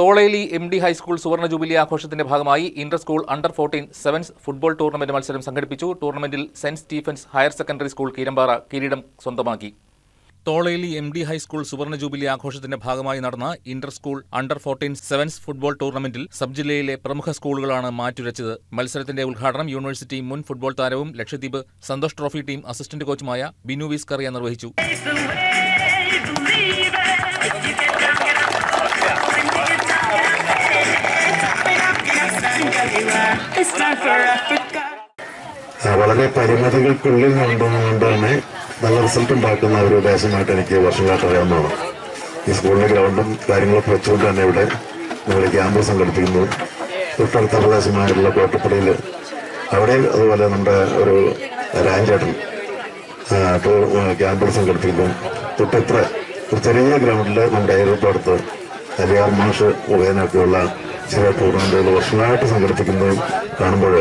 Tholeli M D high school സുവർണ jubilee ആഘോഷത്തിന്റെ ഭാഗമായി inter school under fourteen sevens football tournament മത്സരം സംഘടിപ്പിച്ചു ടൂർണമെന്റിൽ saint Stephen's higher secondary school Keerampara കിരീടം സ്വന്തമാക്കി Tholeli M D high school സുവർണ ജൂബിലി ആഘോഷത്തിന്റെ ഭാഗമായി നടന്ന inter school under fourteen sevens football ടൂർണമെന്റിൽ സബ് ജില്ലയിലെ പ്രമുഖ സ്കൂളുകളാണ് മാറ്റുരച്ചത് മത്സരത്തിന്റെ ഉദ്ഘാടനം യൂണിവേഴ്സിറ്റി മുൻ ഫുട്ബോൾ താരവും Lakshadweep Santosh trophy team assistant കോച്ചുമായ Binu Viscaria നിർവഹിച്ചു വളരെ പരിമിതികൾക്കുള്ളിൽ തന്നെ നല്ല റിസൾട്ട് ഉണ്ടാക്കുന്ന ഒരു ഉദ്ദേശമായിട്ട് എനിക്ക് വർഷങ്ങളായിട്ട് അറിയാവുന്നതാണ് ഈ സ്കൂളിലെ ഗ്രൗണ്ടും കാര്യങ്ങളൊക്കെ വെച്ചുകൊണ്ട് തന്നെ ഇവിടെ ഞങ്ങൾ ക്യാമ്പ് സംഘടിപ്പിക്കുന്നു. തൊട്ടടുത്ത പ്രദേശമായിട്ടുള്ള കോട്ടപ്പടിയിൽ അവിടെ അതുപോലെ നമ്മുടെ ഒരു രാഞ്ചേട്ടൻ ക്യാമ്പുകൾ സംഘടിപ്പിക്കുന്നു. തൊട്ടത്ര ഒരു ചെറിയ ഗ്രൗണ്ടിൽ നമ്മുടെ എയർപോർട്ട് അലിയാർ മാഷ് മുഖേനൊക്കെയുള്ള ചില ടൂർണമെന്റുകൾ വർഷങ്ങളായിട്ട് സംഘടിപ്പിക്കുന്നത് കാണുമ്പോൾ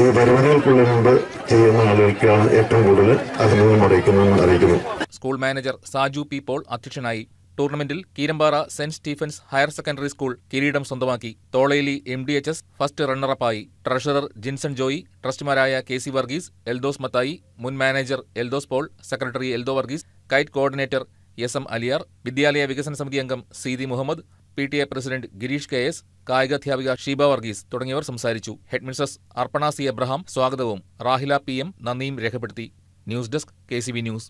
ഈ പരിപാടികൾക്കുള്ളിൽ മുമ്പ് ചെയ്യുന്ന ആളുകൾക്കാണ് ഏറ്റവും കൂടുതൽ അഭിനന്ദനം അറിയിക്കുന്നതെന്ന് അറിയിക്കുന്നു. School manager Saju P Paul അധ്യക്ഷനായി ടൂർണമെന്റിൽ Keerampara saint Stephen's higher secondary school കിരീടം സ്വന്തമാക്കി. Tholeli M D H S first റണ്ണറപ്പായി. Treasurer Jinson Joy ട്രസ്റ്റുമാരായ കെ സി വർഗീസ് എൽദോസ് മത്തായി മുൻ manager Eldhose Paul secretary Eldho Varghese KITE coordinator S M Aliyar വിദ്യാലയ വികസന സമിതി അംഗം Seethi Muhammad P T A president Girish K S കായികാധ്യാപിക Sheeba Varghese തുടങ്ങിയവർ സംസാരിച്ചു. ഹെഡ്മിസ്ട്രസ് അർപ്പണ സി എബ്രഹാം സ്വാഗതവും. Rahila P M നന്ദിയും രേഖപ്പെടുത്തി. News desk K news.